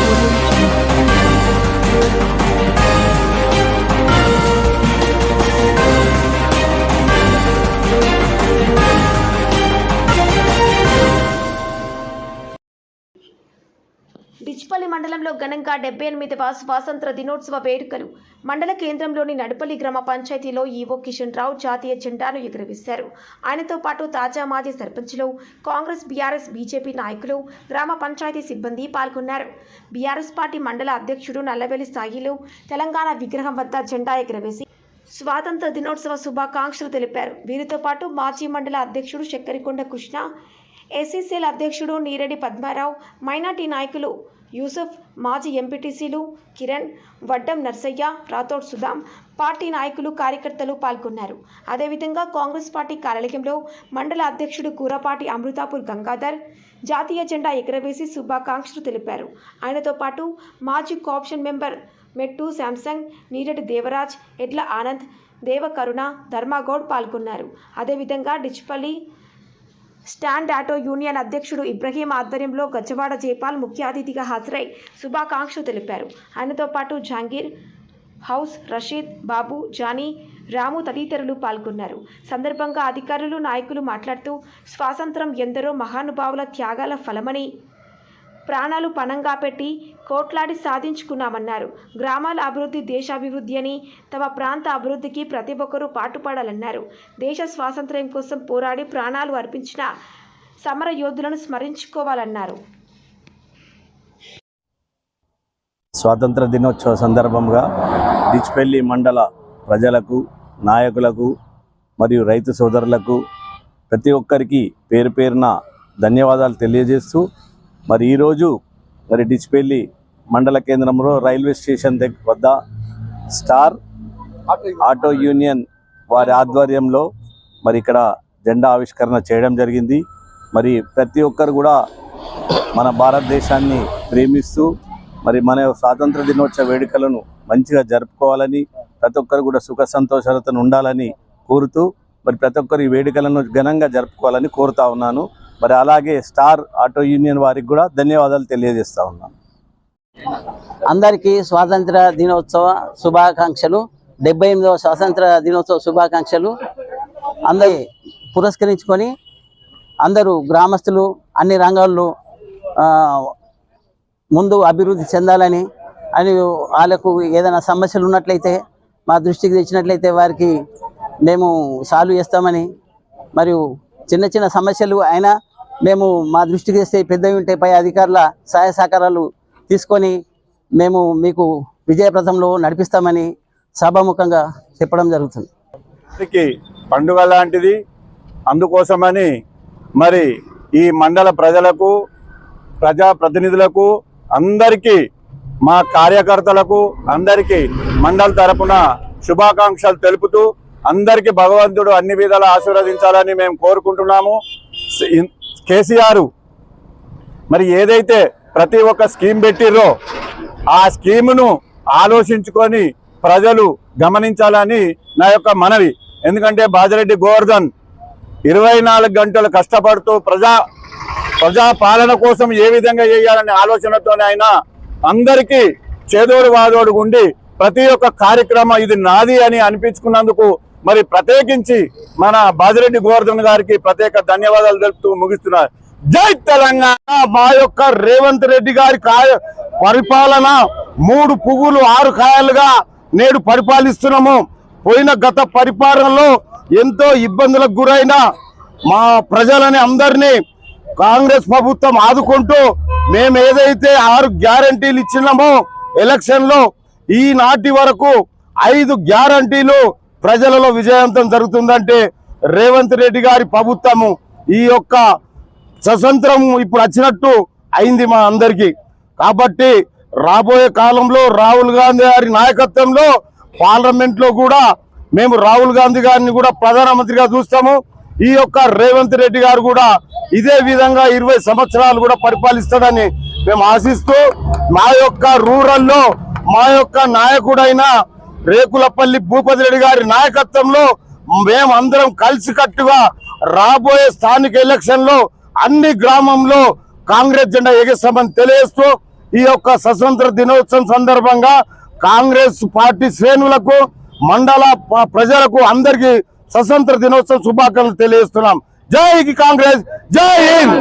డిచ్పల్లి మండలంలో ఘనంగా డెబ్బై ఎనిమిదవ స్వాతంత్ర దినోత్సవ వేడుకలు. మండల కేంద్రంలోని నడుపల్లి గ్రామ పంచాయతీలో ఈవో కిషన్ రావు జాతీయ జెండాను ఎగురవేశారు. ఆయనతో పాటు తాజా మాజీ సర్పంచ్లు కాంగ్రెస్ బీఆర్ఎస్ బీజేపీ నాయకులు గ్రామ పంచాయతీ సిబ్బంది పాల్గొన్నారు. బీఆర్ఎస్ పార్టీ మండల అధ్యక్షుడు నల్లవెల్లి సాయిలు తెలంగాణ విగ్రహం వద్ద జెండా ఎగురవేసి స్వాతంత్ర దినోత్సవ శుభాకాంక్షలు తెలిపారు. వీరితో పాటు మాజీ మండల అధ్యక్షుడు చక్కెరకొండ కృష్ణ ఎస్సీసీఎల్ అధ్యక్షుడు నీరెడ్డి పద్మారావు మైనార్టీ నాయకులు యూసుఫ్ మాజీ ఎంపీటీసీలు కిరణ్ వడ్డం నర్సయ్య రాథోడ్ సుధాం పార్టీ నాయకులు కార్యకర్తలు పాల్గొన్నారు. అదేవిధంగా కాంగ్రెస్ పార్టీ కార్యాలయంలో మండల అధ్యక్షుడు కూరపాటి అమృతాపూర్ గంగాధర్ జాతీయ జెండా ఎగరవేసి శుభాకాంక్షలు తెలిపారు. ఆయనతో పాటు మాజీ cooption member Mettu Samsung Neereddy Devaraj Edla Anand Devakaruna Dharmagoud పాల్గొన్నారు. అదేవిధంగా డిచ్పల్లి స్టాండ్ ఆటో యూనియన్ అధ్యక్షుడు ఇబ్రహీం ఆధ్వర్యంలో గజవాడ జైపాల్ ముఖ్య అతిథిగా హాజరై శుభాకాంక్షలు తెలిపారు. ఆయనతో పాటు జహాంగీర్ హౌస్ రషీద్ బాబు జానీ రాము తదితరులు పాల్గొన్నారు. సందర్భంగా అధికారులు నాయకులు మాట్లాడుతూ స్వాతంత్రం ఎందరో మహానుభావుల త్యాగాల ఫలమని ప్రాణాలు పణంగా పెట్టి కోట్లాడి సాధించుకున్నామన్నారు. గ్రామాల అభివృద్ధి దేశాభివృద్ధి అని తమ ప్రాంత అభివృద్ధికి ప్రతి ఒక్కరూ పాటుపడాలన్నారు. దేశ స్వాతంత్ర్యం కోసం పోరాడి ప్రాణాలు అర్పించిన సమర యోధులను స్మరించుకోవాలన్నారు. స్వాతంత్ర దినోత్సవ సందర్భంగా డిచ్పల్లి మండల ప్రజలకు నాయకులకు మరియు రైతు సోదరులకు ప్రతి ఒక్కరికి పేరు పేరున ధన్యవాదాలు తెలియజేస్తూ మరి ఈరోజు మరి డిచ్పల్లి మండల కేంద్రంలో రైల్వే స్టేషన్ దగ్గర వద్ద స్టార్ ఆటో యూనియన్ వారి ఆధ్వర్యంలో మరి ఇక్కడ జెండా ఆవిష్కరణ చేయడం జరిగింది. మరి ప్రతి ఒక్కరు కూడా మన భారతదేశాన్ని ప్రేమిస్తూ మరి మన స్వాతంత్ర దినోత్సవ వేడుకలను మంచిగా జరుపుకోవాలని ప్రతి ఒక్కరు కూడా సుఖ సంతోషాలతో ఉండాలని కోరుతూ మరి ప్రతి ఒక్కరు ఈ వేడుకలను ఘనంగా జరుపుకోవాలని కోరుతా ఉన్నాను. మరి అలాగే స్టార్ ఆటో యూనియన్ వారికి కూడా ధన్యవాదాలు తెలియజేస్తా ఉన్నాను. అందరికీ స్వాతంత్ర దినోత్సవ శుభాకాంక్షలు. డెబ్బై ఎనిమిదవ స్వాతంత్ర దినోత్సవ శుభాకాంక్షలు. అందరి పురస్కరించుకొని అందరూ గ్రామస్తులు అన్ని రంగాల్లో ముందు అభివృద్ధి చెందాలని అని వాళ్ళకు ఏదైనా సమస్యలు ఉన్నట్లయితే మా దృష్టికి తెచ్చినట్లయితే వారికి మేము సాల్వ్ చేస్తామని మరియు చిన్న చిన్న సమస్యలు అయినా మేము మా దృష్టికి తెస్తే పెద్దవి ఉంటే పై అధికారుల సహాయ సహకారాలు తీసుకొని మేము మీకు విజయప్రదంలో నడిపిస్తామని సభాముఖంగా చెప్పడం జరుగుతుంది. పండుగ లాంటిది. అందుకోసమని మరి ఈ మండల ప్రజలకు ప్రజాప్రతినిధులకు అందరికీ మా కార్యకర్తలకు అందరికీ మండల తరపున శుభాకాంక్షలు తెలుపుతూ అందరికీ భగవంతుడు అన్ని విధాల ఆశీర్వదించాలని మేము కోరుకుంటున్నాము. కేసీఆర్. మరి ఏదైతే ప్రతి ఒక్క స్కీమ్ పెట్టిర్రో ఆ స్కీమును ఆలోచించుకొని ప్రజలు గమనించాలని నా యొక్క మనవి. ఎందుకంటే బాజిరెడ్డి గోవర్ధన్ ఇరవై నాలుగు గంటలు కష్టపడుతూ ప్రజా ప్రజా పాలన కోసం ఏ విధంగా చేయాలనే ఆలోచనతోనే ఆయన అందరికీ చేదోడు వాదోడు ఉండి ప్రతి ఒక్క కార్యక్రమం ఇది నాది అని అనిపించుకున్నందుకు మరి ప్రత్యేకించి మన బాజిరెడ్డి గోవర్ధన్ గారికి ప్రత్యేక ధన్యవాదాలు తెలుపుతూ ముగిస్తున్నారు. జై తెలంగాణ మా యొక్క రేవంత్ రెడ్డి గారి కాయ పరిపాలన మూడు పువ్వులు ఆరు కాయలుగా నేడు పరిపాలిస్తున్నాము. పోయిన గత పరిపాలనలో ఎంతో ఇబ్బందులకు గురైన మా ప్రజలని అందరినీ కాంగ్రెస్ ప్రభుత్వం ఆదుకుంటూ మేము ఏదైతే ఆరు గ్యారంటీలు ఇచ్చినామో ఎలక్షన్లో ఈనాటి వరకు ఐదు గ్యారంటీలు ప్రజలలో విజయవంతం జరుగుతుందంటే రేవంత్ రెడ్డి గారి ప్రభుత్వము ఈ యొక్క స్వతంత్రం ఇప్పుడు వచ్చినట్టు అయింది మా అందరికీ. కాబట్టి రాబోయే కాలంలో రాహుల్ గాంధీ గారి నాయకత్వంలో పార్లమెంట్లో కూడా మేము రాహుల్ గాంధీ గారిని కూడా ప్రధానమంత్రిగా చూస్తాము. ఈ యొక్క రేవంత్ రెడ్డి గారు కూడా ఇదే విధంగా ఇరవై సంవత్సరాలు కూడా పరిపాలిస్తాడని మేము ఆశిస్తూ మా యొక్క రూరల్లో మా యొక్క నాయకుడైన రేకులపల్లి భూపతి రెడ్డి గారి నాయకత్వంలో మేము అందరం కలిసికట్టుగా రాబోయే స్థానిక ఎలక్షన్లో అన్ని గ్రామంలో కాంగ్రెస్ జెండా ఎగిస్తామని తెలియజేస్తూ ఈ యొక్క స్వతంత్ర దినోత్సవం సందర్భంగా కాంగ్రెస్ పార్టీ శ్రేణులకు మండల ప్రజలకు అందరికీ స్వతంత్ర దినోత్సవం శుభాకాంక్షలు తెలియజేస్తున్నాం. జై కాంగ్రెస్! జై హింద్!